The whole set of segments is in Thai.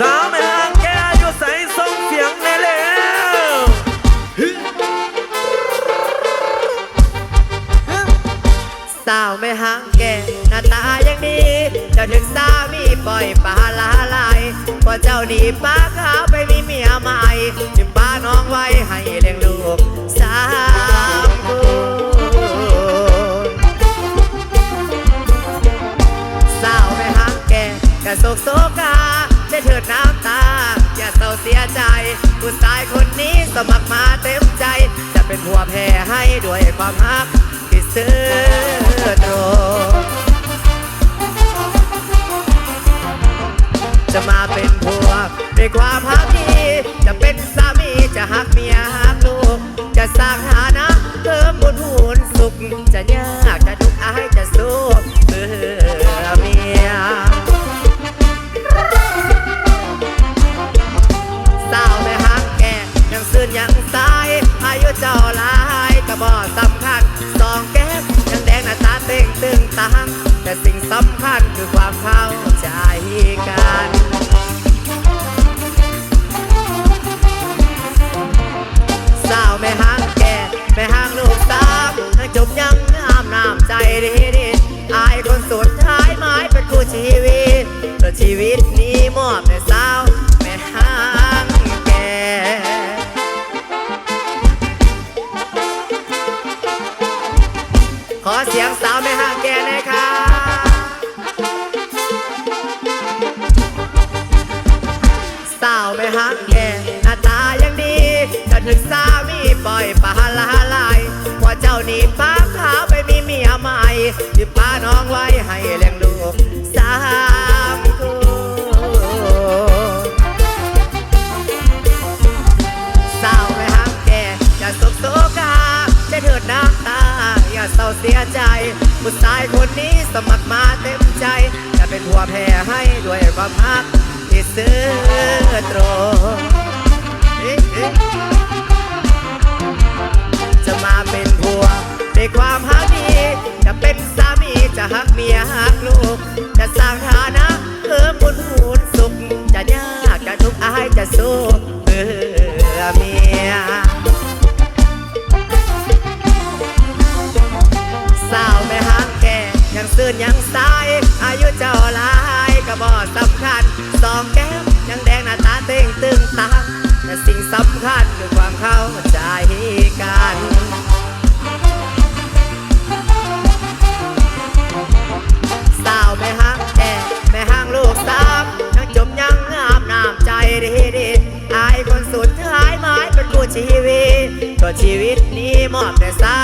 สาวแม่หางแกอยู่ใส่ส่งเสียงในแล้วสาวไม่ห่างแกหน้าตาอยังดีเจ้าถึงสามีปล่อยปลาลาลายพอเจ้าหนีป้าขาวไปมีเมียใหม่จึงป้าน้องไว้ให้เลี้ยงลูก ด้วยความฮักที่ซื่อตรงจะมาเป็นผัวด้วยความฮักดี จะเป็นสามีจะหักเมียหักลูก จะสร้างฐานะเพิ่มบุญหูนสุขจะยาก บ่สำคัญสองแก้มยังแดงหน้าตาเต่งตึงตังแต่สิ่งสำคัญคือความเข้าใจกันสาวไม่ห่างแก่ไม่ห่างลูกสาวทั้งจบยังงามน้ำใจดีดีอายคนสุดท้ายหมายเป็นคู่ชีวิตแต่ชีวิตนี้มอบแต่สาว ปล่อยปลาละลายพอเจ้านีป้าขาวไปมีเมียใหม่ที่ป้าน้องไว้ให้เลี้ยงลูกสามคนสาวไม่หักแกอย่าสกโซกาจะเถิดน้ำตา อย่าเศร้าเสียใจผู้ชายคนนี้สมัครมาเต็มใจ จะเป็นผัวแพ้ให้ด้วยความรักที่ซื่อตรง ด้วยความหักดี จะเป็นสามีจะหักเมียหักลูก จะสร้างฐานะเพิ่มบุญหูสุข จะยากจะทุกข์อายจะสู้เพื่อเมียสาวไม่ห่างแก่ยังซื่นยังสาย อายุเจ้าลายก็บ่สำคัญสองแก้มยังแดงหน้าตาเต่งตึงตังแต่สิ่งสำคัญคือความเข้าใจกัน ชีวิตนี้มอบแต่สา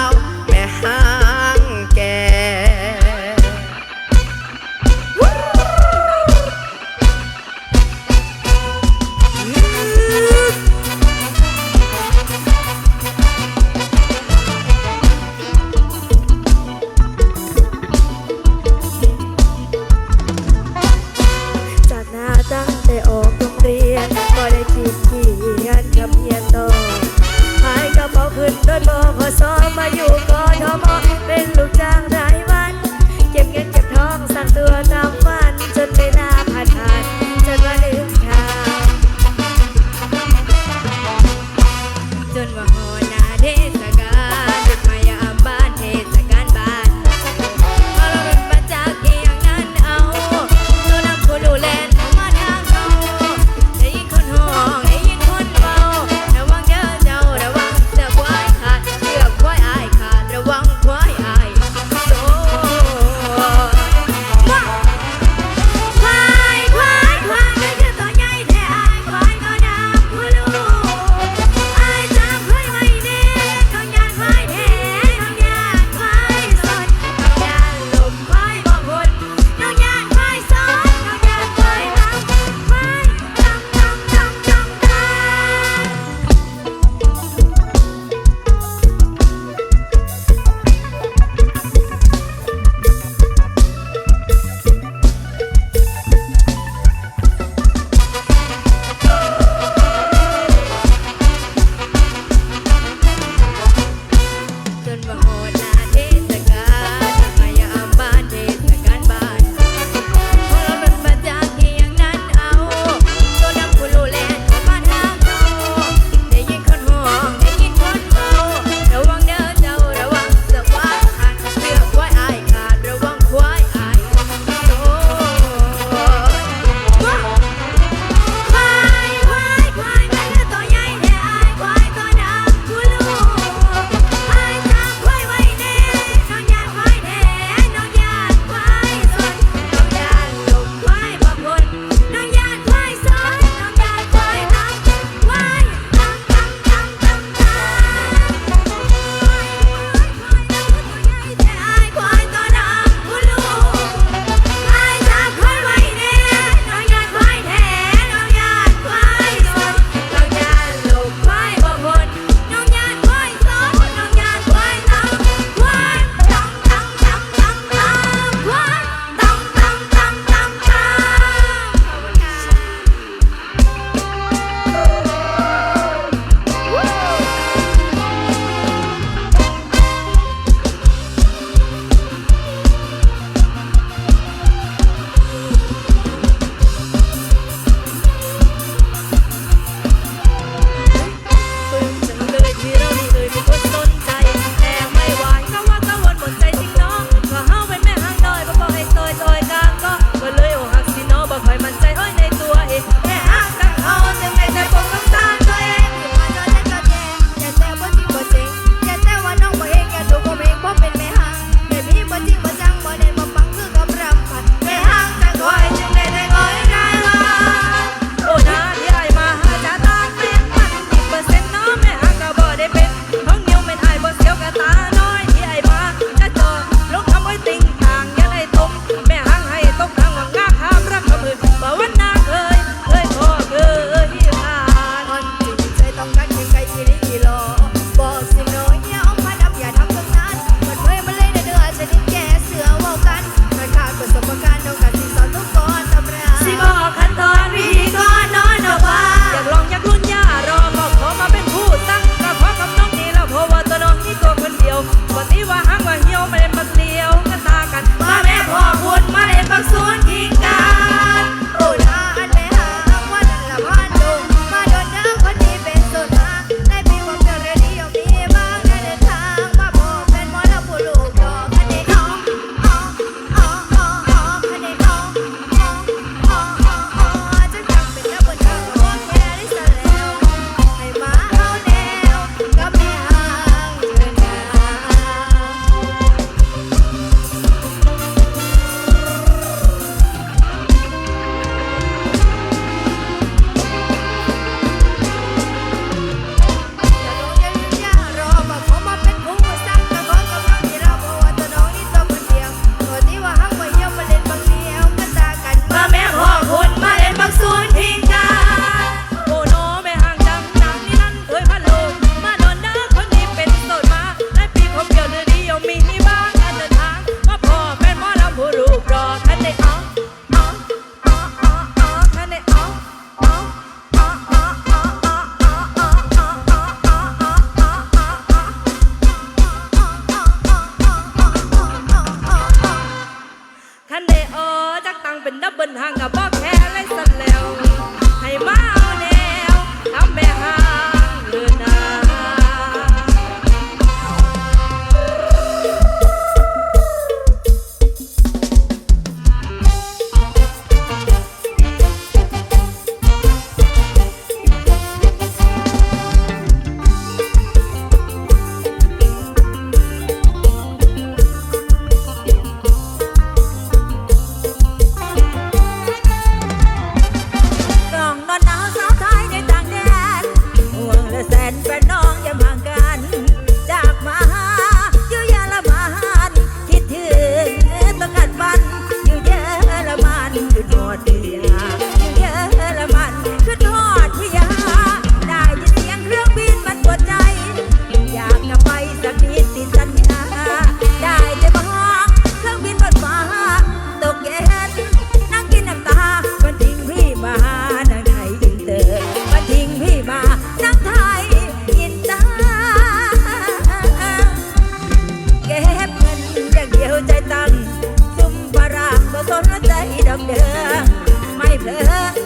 baby.